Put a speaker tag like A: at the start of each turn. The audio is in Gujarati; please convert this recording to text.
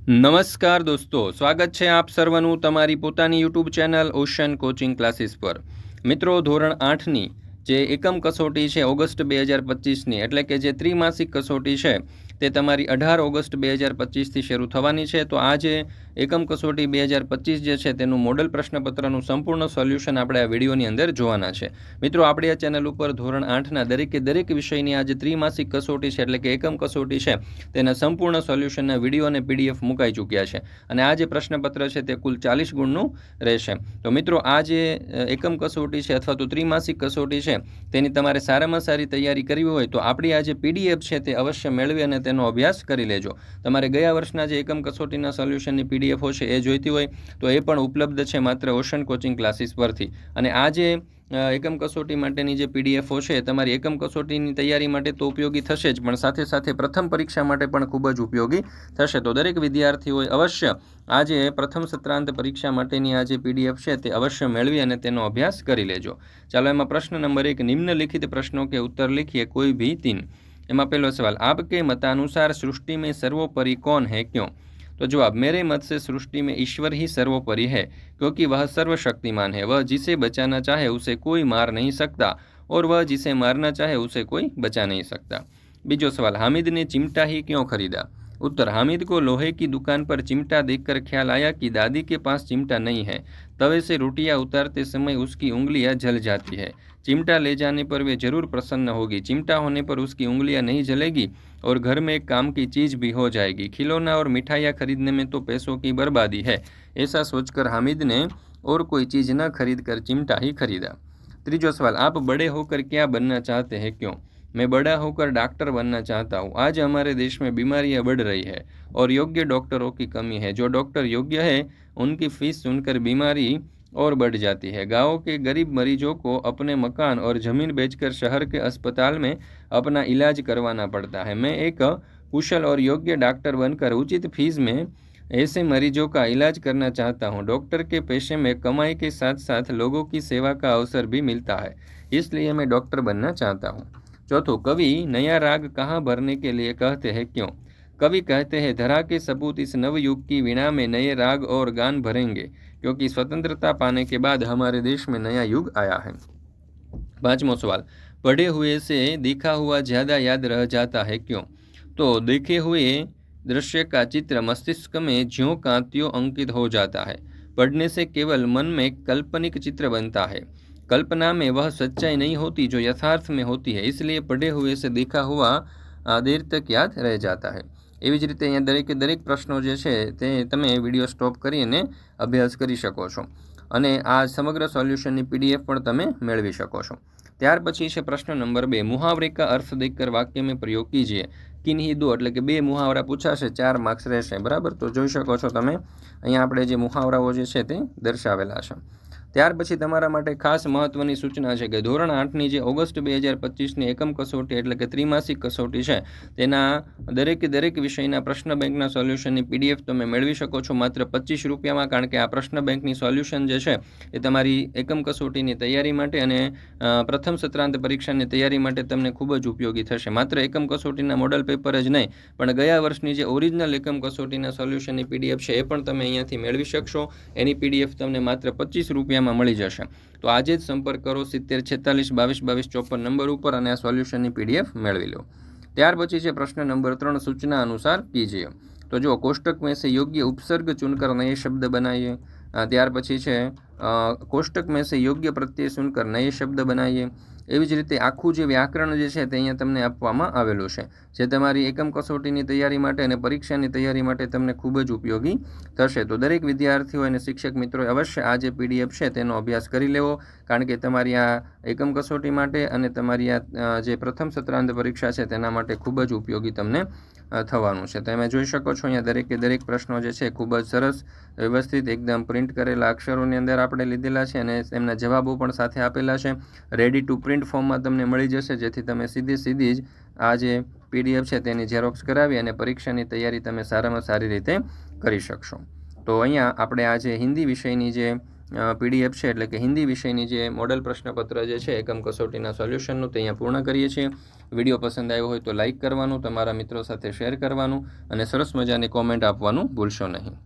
A: નમસ્કાર દોસ્તો, સ્વાગત છે આપ સર્વનું તમારી પોતાની YouTube channel Ocean coaching classes પર. મિત્રો, ધોરણ આઠની જે એકમ કસોટી છે ઓગસ્ટ બે હજાર પચીસની, એટલે કે જે ત્રિમાસિક કસોટી છે તે તમારી અઢાર ઓગસ્ટ બે હજાર પચીસથી શરૂ થવાની છે. તો આ જે એકમ કસોટી બે હજાર પચીસ જે છે, તેનું મોડલ પ્રશ્નપત્રનું સંપૂર્ણ સોલ્યુશન આપણે આ વિડીયોની અંદર જોવાના છે. મિત્રો, આપણી આ ચેનલ ઉપર ધોરણ આઠના દરેકે દરેક વિષયની આ જે ત્રિમાસિક કસોટી છે, એટલે કે એકમ કસોટી છે, તેના સંપૂર્ણ સોલ્યુશનના વીડિયો અને પીડીએફ મુકાઈ ચૂક્યા છે. અને આ જે પ્રશ્નપત્ર છે, તે કુલ ચાલીસ ગુણનું રહેશે. તો મિત્રો, આ જે એકમ કસોટી છે અથવા તો ત્રિમાસિક કસોટી છે, તેની તમારે સારામાં સારી તૈયારી કરવી હોય તો આપણી આ જે પીડીએફ છે, તે અવશ્ય મેળવી અને તેનો અભ્યાસ કરી લેજો. તમારે ગયા વર્ષના જે એકમ કસોટીના સોલ્યુશનની પીડીએફ હશે એ જોઈતી હોય, તો એ પણ ઉપલબ્ધ છે માત્ર ઓશન કોચિંગ ક્લાસીસ પરથી. અને આ જે એકમ કસોટી માટેની જે પીડીએફ હશે તમારી એકમ કસોટીની તૈયારી માટે તો ઉપયોગી થશે જ, પણ સાથે સાથે પ્રથમ પરીક્ષા માટે પણ ખૂબ જ ઉપયોગી થશે. તો દરેક વિદ્યાર્થીઓએ અવશ્ય આજે પ્રથમ સત્રાંત પરીક્ષા માટેની આ જે પીડીએફ છે, તે અવશ્ય મેળવી અને તેનો અભ્યાસ કરી લેજો. ચાલો એમાં પ્રશ્ન નંબર એક, નિમ્નલિખિત પ્રશ્નો કે ઉત્તર લખીએ, કોઈ ભી તીન એમાં પહેલો સવાલ आपके मतानुसार सृष्टि में सर्वोपरि कौन है क्यों तो जवाब मेरे मत से सृष्टि में ईश्वर ही सर्वोपरि है क्योंकि वह सर्वशक्तिमान है वह जिसे बचाना चाहे उसे कोई मार नहीं सकता और वह जिसे मारना चाहे उसे कोई बचा नहीं सकता बीजो सवाल हामिद ने चिमटा ही क्यों खरीदा उत्तर, हामिद को लोहे की दुकान पर चिमटा देखकर ख्याल आया कि दादी के पास चिमटा नहीं है। तवे से रोटियाँ उतारते समय उसकी उंगलियाँ जल जाती है। चिमटा ले जाने पर वे ज़रूर प्रसन्न होगी। चिमटा होने पर उसकी उंगलियाँ नहीं जलेगी और घर में एक काम की चीज़ भी हो जाएगी। खिलौना और मिठाइयाँ खरीदने में तो पैसों की बर्बादी है, ऐसा सोचकर हामिद ने और कोई चीज़ न खरीद कर चिमटा ही खरीदा। त्रीजो सवाल, आप बड़े होकर क्या बनना चाहते हैं क्यों? मैं बड़ा होकर डॉक्टर बनना चाहता हूँ। आज हमारे देश में बीमारियाँ बढ़ रही है और योग्य डॉक्टरों की कमी है। जो डॉक्टर योग्य है, उनकी फ़ीस सुनकर बीमारी और बढ़ जाती है। गाँव के गरीब मरीजों को अपने मकान और ज़मीन बेचकर शहर के अस्पताल में अपना इलाज करवाना पड़ता है। मैं एक कुशल और योग्य डॉक्टर बनकर उचित फ़ीस में ऐसे मरीजों का इलाज करना चाहता हूँ। डॉक्टर के पेशे में कमाई के साथ साथ लोगों की सेवा का अवसर भी मिलता है, इसलिए मैं डॉक्टर बनना चाहता हूँ। चौथो, कवि नया राग कहाँ भरने के लिए कहते हैं क्यों? कवि कहते हैं, धरा के सबूत इस नवयुग की वीणा में नए राग और गान भरेंगे, क्योंकि स्वतंत्रता पाने के बाद हमारे देश में नया युग आया है। पांचमो सवाल, पढ़े हुए से देखा हुआ ज़्यादा याद रह जाता है क्यों? तो देखे हुए दृश्य का चित्र मस्तिष्क में ज्यों का अंकित हो जाता है। पढ़ने से केवल मन में काल्पनिक चित्र बनता है। कल्पना में वह सच्चाई नहीं होती जो यथार्थ में होती है इसलिए पढ़े हुए से देखा हुआ आ, देर तक યાદ રહી જાતા હૈ એવી જ રીતે અહીંયા દરેકે દરેક પ્રશ્નો જે છે તે તમે વિડીયો સ્ટોપ કરીને અભ્યાસ કરી શકો છો અને આ સમગ્ર સોલ્યુશનની પીડીએફ પણ તમે મેળવી શકો છો ત્યાર પછી છે પ્રશ્ન નંબર બે મુહાવરે કા અર્થ દેખકર વાક્ય में પ્રયોગ કીજીએ કિન્હી દો એટલે કે બે મુહાવરા પૂછાશે ચાર માર્ક્સ રહેશે બરાબર તો જોઈ શકો છો તમે અહીંયા આપણે જે મુહાવરાઓ જે છે તે દર્શાવેલા છે ત્યાર પછી તમારા માટે ખાસ મહત્વની સૂચના છે કે ધોરણ આઠની જે ઓગસ્ટ બે હજાર પચીસની એકમ કસોટી એટલે કે ત્રિમાસિક કસોટી છે, તેના દરેકે દરેક વિષયના પ્રશ્ન બેંકના સોલ્યુશનની પીડીએફ તમે મેળવી શકો છો માત્ર પચીસ રૂપિયામાં, કારણ કે આ પ્રશ્ન બેંકની સોલ્યુશન જે છે, એ તમારી એકમ કસોટીની તૈયારી માટે અને પ્રથમ સત્રાંત પરીક્ષાની તૈયારી માટે તમને ખૂબ જ ઉપયોગી થશે. માત્ર એકમ કસોટીના મોડલ પેપર જ નહીં, પણ ગયા વર્ષની જે ઓરિજિનલ એકમ કસોટીના સોલ્યુશનની પીડીએફ છે, એ પણ તમે અહીંયાથી મેળવી શકશો. એની પીડીએફ તમને માત્ર પચીસ એમાં મળી જશે. તો આજે જ સંપર્ક કરો સિત્તેર, છેતાલીસ, બાવીસ બાવીસ, ચોપન નંબર ઉપર અને આ સોલ્યુશનની પીડીએફ મેળવી લો. ત્યાર પછી છે પ્રશ્ન નંબર ત્રણ, સૂચના અનુસાર પીજીએ તો જો કોષ્ટક મેં યોગ્ય ઉપસર્ગ ચૂનકર નય શબ્દ બનાવીએ ત્યાર પછી છે કોષ્ટક મેં સે યોગ્ય પ્રત્યય સુનકર નય શબ્દ બનાવીએ એવી જ રીતે આખું જે વ્યાકરણ જે છે તે અહીંયા તમને આપવામાં આવેલું છે. જે તમારી એકમ કસોટીની તૈયારી માટે અને પરીક્ષાની તૈયારી માટે તમને ખૂબ જ ઉપયોગી થશે. તો દરેક વિદ્યાર્થીઓ અને શિક્ષક મિત્રોએ અવશ્ય આ જે પીડીએફ છે તેનો અભ્યાસ કરી લેવો. કારણ કે તમારી આ એકમ કસોટી માટે અને તમારી આ જે પ્રથમ સત્રાંત પરીક્ષા છે તેના માટે ખૂબ જ ઉપયોગી તમને થવાનું છે. તમે જોઈ શકો છો અહીંયા દરેકે દરેક પ્રશ્નો જે છે ખૂબ જ સરસ વ્યવસ્થિત એકદમ પ્રિન્ટ કરેલા અક્ષરોની અંદર આપણે લીધેલા છે અને એમના જવાબો પણ સાથે આપેલા છે. રેડી ટુ પ્રિન્ટ ફોર્મમાં તમને મળી જશે, જેથી તમે સીધી સીધી જ આ જે પીડીએફ છે તેની ઝેરોક્સ કરાવી અને પરીક્ષાની તૈયારી તમે સારામાં સારી રીતે કરી શકશો. તો અહીંયા આપણે આ જે હિન્દી વિષયની જે પીડીએફ છે એટલે કે હિન્દી વિષયની જે મોડલ પ્રશ્નપત્ર જે છે, એકમ કસોટીના સોલ્યુશનનું તે અહીંયા પૂર્ણ કરીએ છીએ. વીડિયો પસંદ આવ્યો હોય તો લાઇક કરવાનું, તમારા મિત્રો સાથે શેર કરવાનું અને સરસ મજાની કોમેન્ટ આપવાનું ભૂલશો નહીં.